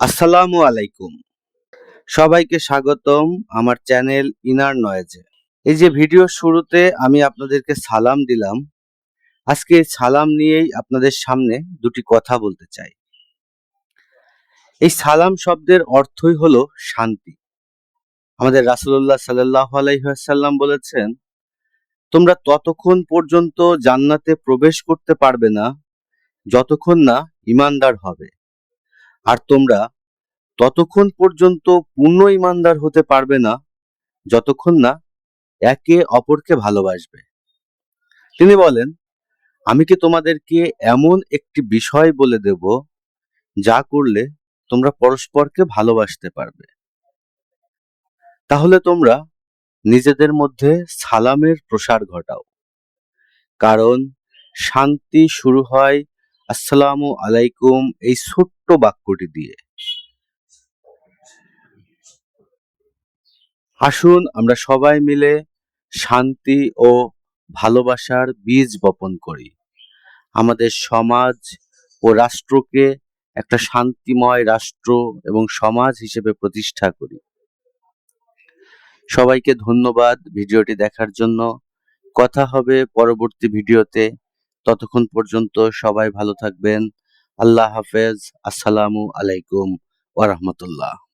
আসসালামু আলাইকুম। সবাইকে স্বাগতম আমার চ্যানেল ইনার নয়েজে। এই যে ভিডিও শুরুতে আমি আপনাদেরকে সালাম দিলাম, আজকে সালাম নিয়েই আপনাদের সামনে দুটি কথা বলতে চাই। এই সালাম শব্দের অর্থই হলো শান্তি। আমাদের রাসূলুল্লাহ সাল্লাল্লাহু আলাইহি ওয়াসাল্লাম বলেছেন, তোমরা ততক্ষণ পর্যন্ত জান্নাতে প্রবেশ করতে পারবে না, যতক্ষণ না ইমানদার হবে। আর তোমরা ততক্ষণ পর্যন্ত পূর্ণ ইমানদার হতে পারবে না, যতক্ষণ না একে অপরকে ভালোবাসবে। তিনি বলেন, আমি কি তোমাদেরকে এমন একটি বিষয় বলে দেব যা করলে তোমরা পরস্পরকে ভালোবাসতে পারবে? তাহলে তোমরা নিজেদের মধ্যে সালামের প্রসার ঘটাও। কারণ শান্তি শুরু হয় আসসালামু আলাইকুম এই ছোট্ট বাক্যটি দিয়ে। আসুন আমরা সবাই মিলে শান্তি ও ভালোবাসার বীজ বপন করি। আমাদের সমাজ ও রাষ্ট্রকে একটা শান্তিময় রাষ্ট্র এবং সমাজ হিসেবে প্রতিষ্ঠা করি। সবাইকে ধন্যবাদ ভিডিওটি দেখার জন্য। কথা হবে পরবর্তী ভিডিওতে। ততক্ষণ পর্যন্ত সবাই ভালো থাকবেন। আল্লাহ হাফেজ। আসসালামু আলাইকুম ওয়া রাহমাতুল্লাহ।